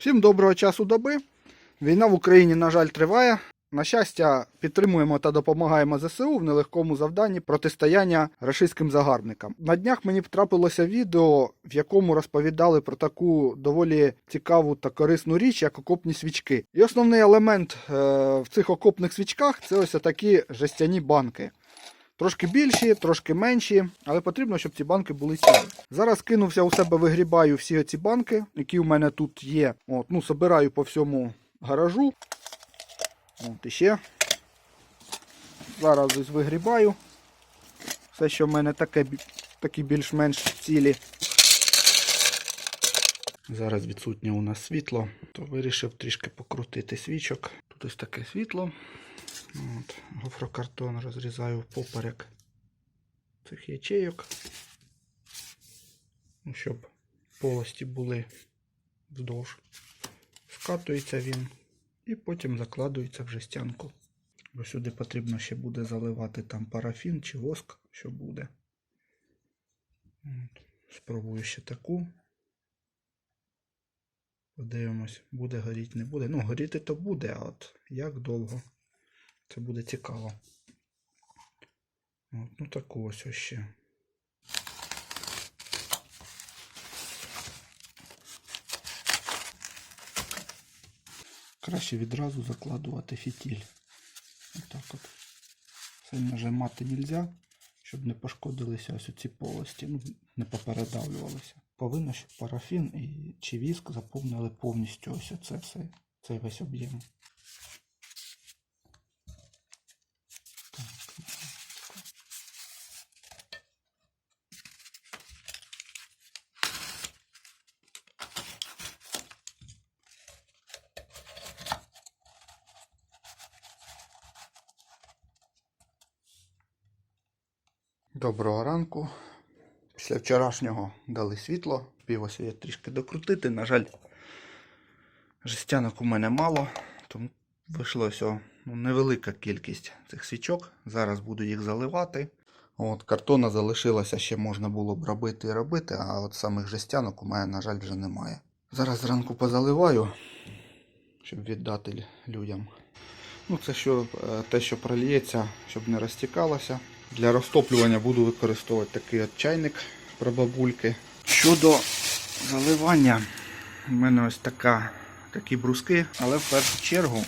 Всім доброго часу доби. Війна в Україні, на жаль, триває. На щастя, підтримуємо та допомагаємо ЗСУ в нелегкому завданні протистояння рашистським загарбникам. На днях мені трапилося відео, в якому розповідали про таку доволі цікаву та корисну річ, як окопні свічки. І основний елемент е, в цих окопних свічках це ось такі жестяні банки. Трошки більші, трошки менші, але потрібно, щоб ці банки були цілі. Зараз кинувся у себе, вигрібаю всі ці банки, які у мене тут є. От, ну, собираю по всьому гаражу. От іще. Зараз ось вигрібаю. Все, що в мене таке, такі більш-менш цілі. Зараз відсутнє у нас світло, то вирішив трішки покрутити свічок. Тут ось таке світло. От, гофрокартон розрізаю поперек цих ячейок, ну, щоб полості були вздовж. Скатується він і потім закладується в жестянку. Бо сюди потрібно ще буде заливати там парафін чи воск, що буде. От. Спробую ще таку. Подивимось, буде горіти, не буде. Ну, горіти то буде, а от як довго. Це буде цікаво. От, ну таку ось ось ще. Краще відразу закладувати фітіль. Отак от. Сильно нажимати нельзя, щоб не пошкодилися ось ці полості, ну, не попередавлювалися. Повинно, щоб парафін і чи віск заповнили повністю ось це все, цей весь об'єм. Доброго ранку. Після вчорашнього дали світло. Співося я трішки докрутити. На жаль, жестянок у мене мало, тому вийшло ну, невелика кількість цих свічок. Зараз буду їх заливати. От, картона залишилося, ще можна було б робити і робити, а от самих жестянок у мене, на жаль, вже немає. Зараз зранку позаливаю, щоб віддати людям. Ну, це що, е, те, що прольється, щоб не розтікалося. Для розтоплювання буду використовувати такий от чайник прабабульки. Щодо заливання, у мене ось така, такі бруски, але в першу чергу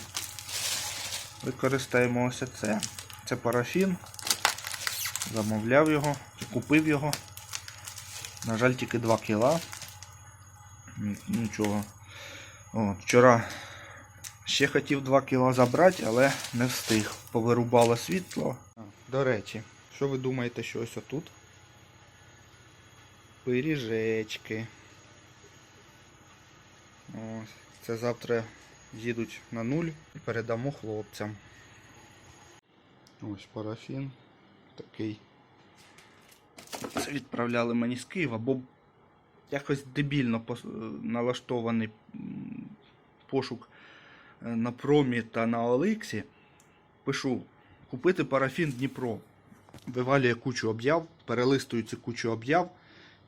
використаємо ось це. Це парафін. Замовляв його, купив його. На жаль, тільки 2 кіла. Нічого. От, вчора ще хотів 2 кіла забрати, але не встиг. Повирубало світло. До речі, що ви думаєте, що ось отут? Пиріжечки. Ось. Це завтра їдуть на нуль і передамо хлопцям. Ось парафін такий. Це відправляли мені з Києва, бо якось дебільно налаштований пошук е, на промі та на Оликсі. Пишу купити парафін Дніпро. Вивалює кучу об'яв, перелистую цю кучу об'яв.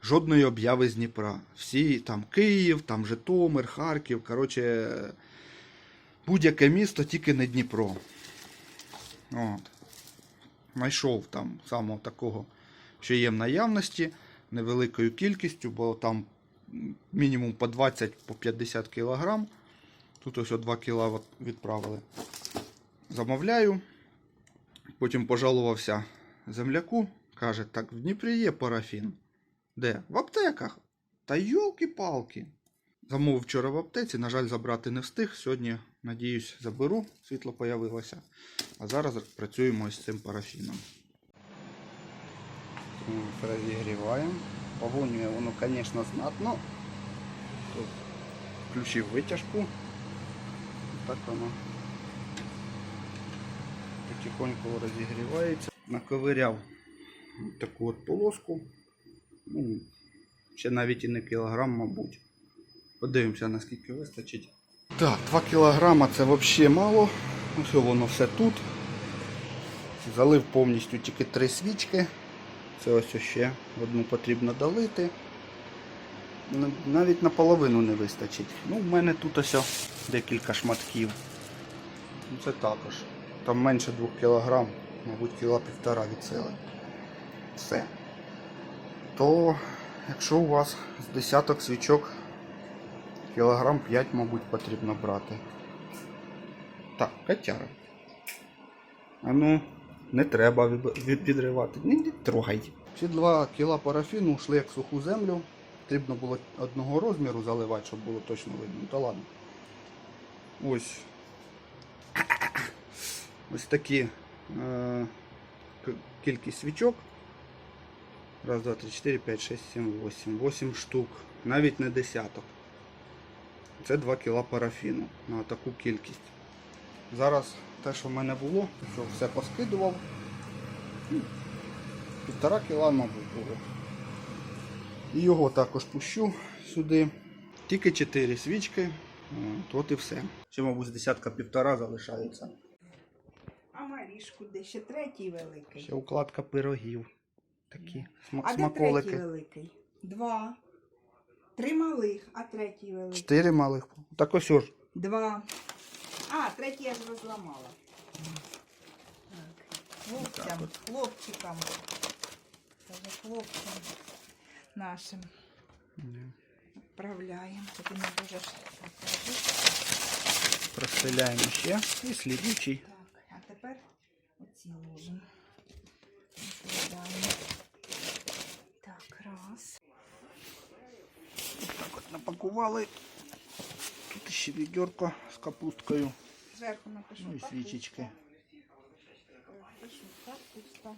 Жодної об'яви з Дніпра. Всі там Київ, там Житомир, Харків. Коротше, будь-яке місто, тільки не Дніпро. От. Знайшов там самого такого, що є в наявності, невеликою кількістю, бо там мінімум по 20 по 50 кілограм. Тут ось о 2 кіла відправили. Замовляю. Потім пожалувався земляку. Каже, так в Дніпрі є парафін. Де? В аптеках. Та йолки-палки. Замовив вчора в аптеці, на жаль, забрати не встиг. Сьогодні, надіюсь, заберу. Світло появилося. А зараз працюємо з цим парафіном. Розігріваємо. Погонює воно, звісно, знатно. Тут включив витяжку. Так воно потихоньку розігрівається. Наковиряв таку от полоску. Ну, ще навіть і не кілограм, мабуть. Подивимося, наскільки вистачить. Так, 2 кілограма це взагалі мало. Ось воно все тут. Залив повністю тільки три свічки. Це ось ще одну потрібно долити. навіть наполовину не вистачить. Ну, в мене тут ось декілька шматків. Це також. Там менше 2 кг, мабуть, кіла півтора від сили. Все. То, якщо у вас з десяток свічок, кілограм 5, мабуть, потрібно брати. Так, котяра. А ну, не треба відривати. Не, не трогай. Ці 2 кіла парафіну йшли як суху землю. Потрібно було одного розміру заливати, щоб було точно видно. Та ладно. Ось. Ось такі е, кількість свічок. Раз, два, три, чотири, п'ять, шесть, сім, вісім. Вісім штук. Навіть не десяток. Це 2 кіла парафіну на таку кількість. Зараз те, що в мене було, що все поскидував. Ну, Півтора кіла, мабуть, було. І його також пущу сюди. Тільки 4 свічки. От, от і все. Ще, мабуть, десятка півтора залишається. А Марішку, де ще третій великий. Ще укладка пирогів. Такі сма- а де третій смаколики. великий? Два. Три малих, а третій великий. Чотири малих. Так ось ж. Два. А, третій я ж розламала. Так. Хлопцям, хлопчикам. Каже, хлопцям нашим відправляємо. Тобі не дуже. Простеляємо ще. І слідуючий. Так, а тепер оці ложимо. Викладаємо. Так, раз. Так от напакували. Тут ще відьорко з капусткою. Зверху напишу. Ну і свічечки. Капуста.